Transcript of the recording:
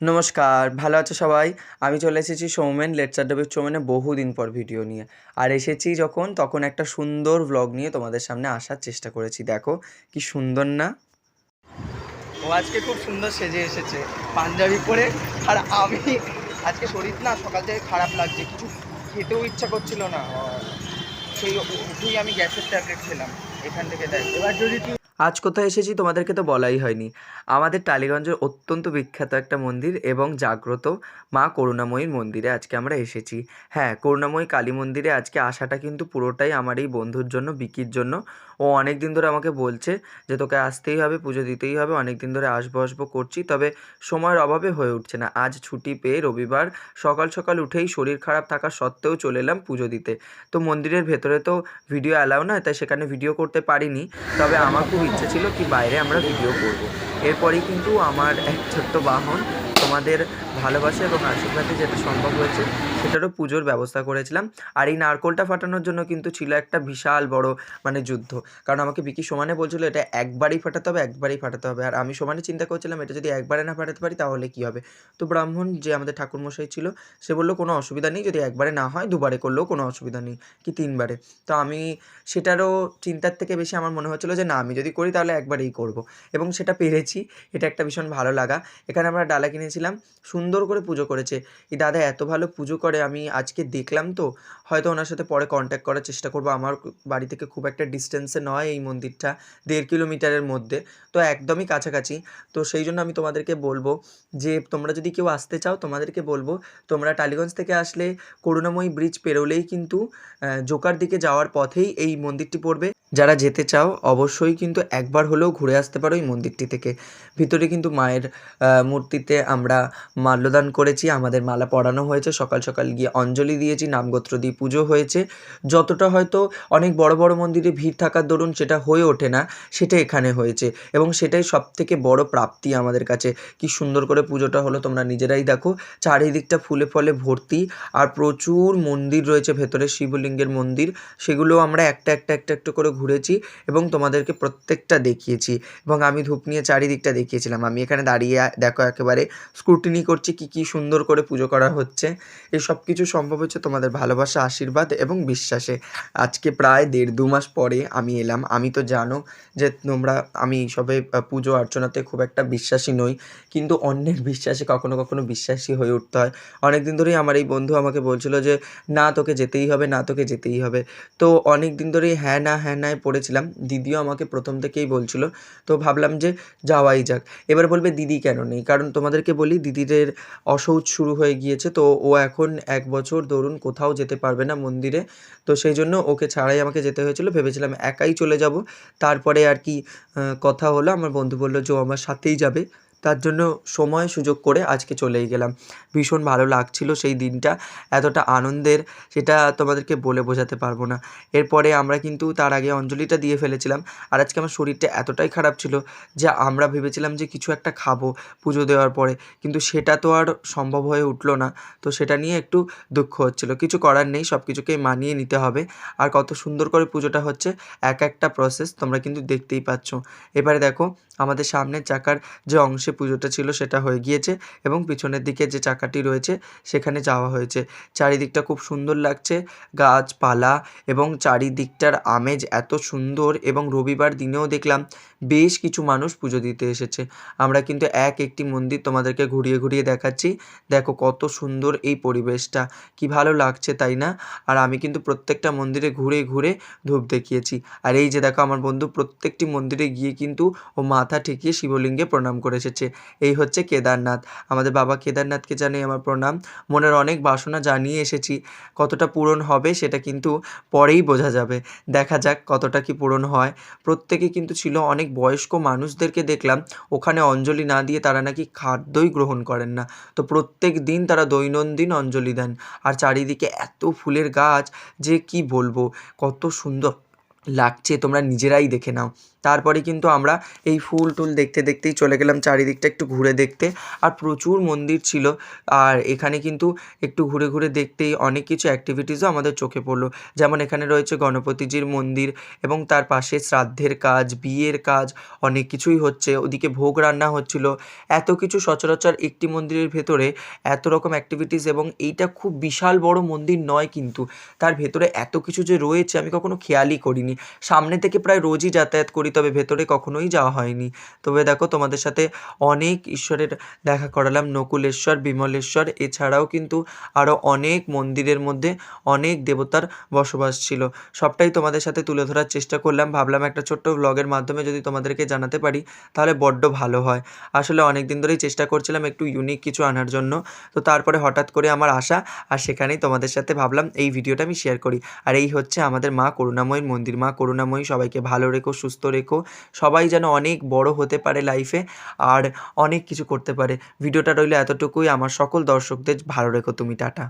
নমস্কার, ভালো আছো সবাই? আমি চলে এসেছি সৌমেন লেটসার ডবের সৌমেনে বহুদিন পর ভিডিও নিয়ে। আর এসেছি যখন, তখন একটা সুন্দর ব্লগ নিয়ে তোমাদের সামনে আসার চেষ্টা করেছি। দেখো, কি সুন্দর না? ও আজকে খুব সুন্দর সেজে এসেছে। পাঞ্জাবি পরে, আর আমি, আজকে শরীর না, সকাল থেকে খারাপ লাগছে। কিছু খেতেও ইচ্ছা করছিল না। সেই উঠেই আমি গ্যাসের ট্যাবলেট খেলাম। এখান থেকে দেখ। এবার যদি আজ কোথায় এসেছি তোমাদেরকে তো বলাই হয়নি। আমাদের টালিগঞ্জের অত্যন্ত বিখ্যাত একটা মন্দির এবং জাগ্রত মা করুণাময়ীর মন্দিরে আজকে আমরা এসেছি। হ্যাঁ করুণাময়ী কালী মন্দিরে আজকে আসাটা কিন্তু পুরোটাই আমার এই বন্ধুর জন্য, বিকির জন্য। ও অনেক দিন ধরে আমাকে বলছে যে, তোকে আসতেই হবে, পুজো দিতেই হবে অনেক দিন ধরে আসব আসব করছি, তবে সময়ের অভাবে হয়ে উঠছে না। আজ ছুটি পেয়ে রবিবার সকাল সকাল উঠেই শরীর খারাপ থাকা সত্ত্বেও চলে এলাম পুজো দিতে। তো মন্দিরের ভেতরে তো ভিডিও অ্যালাউ না তাই সেখানে ভিডিও করতে পারিনি। তবে আমার খুব ইচ্ছে ছিল কি বাইরে আমরা ভিডিও করব। এরপরেই কিন্তু আমার এক ছোট্ট বাহন তোমাদের ভালোবাসা এবং আশীর্বাদে যেটা সম্ভব হয়েছে, সেটারও পুজোর ব্যবস্থা করেছিলাম। আর এই নারকোলটা ফাটানোর জন্য কিন্তু ছিল একটা বিশাল বড় মানে যুদ্ধ। কারণ আমাকে বিকি সমানে বলছিল, এটা একবারই ফাটাতে হবে, একবারই ফাটাতে হবে। আর আমি সমানে চিন্তা করছিলাম, এটা যদি একবারে না ফাটাতে পারি, তাহলে কী হবে? তো ব্রাহ্মণ যে আমাদের ঠাকুরমশাই ছিল, সে বলল, কোনো অসুবিধা নেই, যদি একবারে না হয়, দুবারে করলেও কোনো অসুবিধা নেই, কি তিনবারে? তো আমি সেটারও চিন্তার থেকে বেশি আমার মনে হচ্ছিল যে, না, আমি যদি করি, তাহলে একবারেই করব। এবং সেটা পেরেছি, এটা একটা ভীষণ ভালো লাগা। এখানে আমরা ডালা কিনেছিলাম, সুন্দর করে পুজো করেছে। এই দাদা এত ভালো পুজো করে, আমি আজকে দেখলাম তো, হয়তো ওনার সাথে পরে কন্ট্যাক্ট করার চেষ্টা করব। আমার বাড়ি থেকে খুব একটা ডিস্টেন্সে নয় এই মন্দিরটা, দেড় কিলোমিটারের মধ্যে, তো একদমই কাছাকাছি। তো সেই জন্য আমি তোমাদেরকে বলব যে, তোমরা যদি কেউ আসতে চাও, তোমাদেরকে বলব, তোমরা টালিগঞ্জ থেকে আসলে করুণাময়ী ব্রিজ পেরোলেই কিন্তু জোকার দিকে যাওয়ার পথেই এই মন্দিরটি পড়বে। যারা যেতে চাও, অবশ্যই কিন্তু একবার হলেও ঘুরে আসতে পারো এই মন্দিরটি থেকে। ভিতরে কিন্তু মায়ের মূর্তিতে আমরা মাল্যদান করেছি, আমাদের মালা পরানো হয়েছে, সকাল সকাল গিয়ে অঞ্জলি দিয়েছি, নামগোত্র দিয়ে পুজো হয়েছে। যতটা হয়তো অনেক বড় বড় মন্দিরে ভিড় থাকার দরুন সেটা হয়ে ওঠে না, সেটা এখানে হয়েছে। এবং সেটাই সব থেকে বড় প্রাপ্তি আমাদের কাছে। কি সুন্দর করে পুজোটা হলো, তোমরা নিজেরাই দেখো। চারিদিকটা ফুলে ফলে ভর্তি, আর প্রচুর মন্দির রয়েছে, ভেতরে শিবলিঙ্গের মন্দির। সেগুলো আমরা একটা একটা একটা একটা করে ঘুরেছি এবং তোমাদেরকে প্রত্যেকটা দেখিয়েছি। এবং আমি ধূপ নিয়ে চারিদিকটা দেখিয়েছিলাম। আমি এখানে দাঁড়িয়ে, দেখো একেবারে স্ক্রুটিনি করছি, কি কি সুন্দর করে পুজো করা হচ্ছে, এই সব কিছু সম্ভব হচ্ছে তোমাদের ভালোবাসা, আশীর্বাদ এবং বিশ্বাসে। আজকে প্রায় দেড় দু মাস পরে আমি এলাম। আমি তো জানো যে তোমরা, আমি এইসবে পুজো অর্চনাতে খুব একটা বিশ্বাসী নই, কিন্তু অন্যের বিশ্বাসে কখনো কখনো বিশ্বাসী হয়ে উঠতে হয়। অনেক দিন ধরেই আমার এই বন্ধু আমাকে বলছিল যে, না, তোকে যেতেই হবে, না, তোকে যেতেই হবে। তো অনেক দিন ধরেই হ্যাঁ না হ্যাঁ নায় পড়েছিলাম। দিদিও আমাকে প্রথম থেকেই বলছিল। তো ভাবলাম যে যাওয়াই যাক। এবার বলবে দিদি কেন নেই? কারণ তোমাদেরকে বলি, দিদিদের অসৌচ শুরু হয়ে গিয়েছে। তো ও এখন এক বছর ধরুন কোথাও যেতে পারবে না মন্দিরে। তো সেই জন্য ওকে ছাড়াই আমাকে যেতে হয়েছিল। ভেবেছিলাম একাই চলে যাব। তারপরে আর কি কথা হলো। আমার বন্ধু বলল যে ও আমার সাথেই যাবে। তার জন্য সময় সুযোগ করে আজকে চলেই গেলাম। ভীষণ ভালো লাগছিল সেই দিনটা, এতটা আনন্দের সেটা তোমাদেরকে বলে বোঝাতে পারব না। এরপরে আমরা কিন্তু তার আগে অঞ্জলিটা দিয়ে ফেলেছিলাম, আর আজকে আমার শরীরটা এতটাই খারাপ ছিল যে আমরা ভেবেছিলাম যে কিছু একটা খাব পুজো দেওয়ার পরে, কিন্তু সেটা তো আর সম্ভব হয়ে উঠল না। তো সেটা নিয়ে একটু দুঃখ হচ্ছিল। কিছু করার নেই সব কিছুকেই মানিয়ে নিতে হবে। আর কত সুন্দর করে পুজোটা হচ্ছে, এক একটা প্রসেস তোমরা কিন্তু দেখতেই পাচ্ছ। এবারে দেখো আমাদের সামনের চাকার যে অংশে পুজোটা ছিল সেটা হয়ে গিয়েছে এবং পিছনের দিকে যে চাকাটি রয়েছে সেখানে যাওয়া হয়েছে। চারিদিকটা খুব সুন্দর লাগছে, গাছপালা এবং চারিদিকটার আমেজ এত সুন্দর এবং রবিবার দিনেও দেখলাম বেশ কিছু মানুষ পুজো দিতে এসেছে। আমরা কিন্তু এক একটি মন্দির তোমাদেরকে ঘুরিয়ে ঘুরিয়ে দেখাচ্ছি। দেখো কত সুন্দর এই পরিবেশটা, কি ভালো লাগছে তাই না? আর আমি কিন্তু প্রত্যেকটা মন্দিরে ঘুরে ঘুরে ধূপ দেখিয়েছি। আর এই যে দেখো আমার বন্ধু প্রত্যেকটি মন্দিরে গিয়ে কিন্তু ও মাথা ঠেকিয়ে শিবলিঙ্গে প্রণাম করে এসেছে। এই হচ্ছে কেদারনাথ। আমাদের বাবা কেদারনাথকে জানাই আমার প্রণাম। মনের অনেক বাসনা জানিয়ে এসেছি। কতটা পূরণ হবে সেটা কিন্তু পরেই বোঝা যাবে। দেখা যাক কতটা কি পূরণ হয়। প্রত্যেকে কিন্তু ছিল অনেক বয়স্ক মানুষদেরকে দেখলাম। ওখানে অঞ্জলি না দিয়ে তারা নাকি খাদ্যই গ্রহণ করেন না। তো প্রত্যেক দিন তারা দৈনন্দিন অঞ্জলি দেন। আর চারিদিকে এত ফুলের গাছ যে কি বলব? কত সুন্দর। লাগছে, তোমরা নিজেরাই দেখে নাও। তারপরে কিন্তু আমরা এই ফুল টুল দেখতে দেখতেই চলে গেলাম চারিদিকটা একটু ঘুরে দেখতে। আর প্রচুর মন্দির ছিল। আর এখানে কিন্তু একটু ঘুরে ঘুরে দেখতেই অনেক কিছু অ্যাক্টিভিটিসও আমাদের চোখে পড়ল। যেমন এখানে রয়েছে গণপতিজির মন্দির এবং তার পাশে শ্রাদ্ধের কাজ, বিয়ের কাজ অনেক কিছুই হচ্ছে। ওদিকে ভোগ রান্না হচ্ছিল। এত কিছু সচরাচর একটি মন্দিরের ভেতরে এত রকম অ্যাক্টিভিটিস এবং এইটা খুব বিশাল বড় মন্দির নয় কিন্তু। তার ভেতরে এত কিছু যে রয়েছে আমি কখনো খেয়ালই করিনি। সামনে থেকে প্রায় রোজই যাতায়াত করি, তবে ভেতরে কখনোই যাওয়া হয়নি। তবে দেখো, তোমাদের সাথে অনেক ঈশ্বরের দেখা করালাম, নকুলেশ্বর, বিমলেশ্বর, এছাড়াও কিন্তু আরও অনেক মন্দিরের মধ্যে অনেক দেবতার বসবাস ছিল। সবটাই তোমাদের সাথে তুলে ধরার চেষ্টা করলাম। ভাবলাম একটা ছোট্ট ব্লগের মাধ্যমে যদি তোমাদেরকে জানাতে পারি, তাহলে বড্ড ভালো হয়। আসলে অনেক দিন ধরেই চেষ্টা করছিলাম একটু ইউনিক কিছু আনার জন্য। তো তারপরে হঠাৎ করে আমার আশা, আর সেখানেই তোমাদের সাথে ভাবলাম এই ভিডিওটা আমি শেয়ার করি। আর এই হচ্ছে আমাদের মা করুণাময়ীর মন্দির। মা, করুণাময়ী, সবাইকে ভালো রেখো, সুস্থ রেখো। সবাই যেন অনেক বড় হতে পারে লাইফে আর অনেক কিছু করতে পারে। ভিডিওটা রইল এতটুকুই। আমার সকল দর্শকদের ভালো রেখো তুমি, টাটা।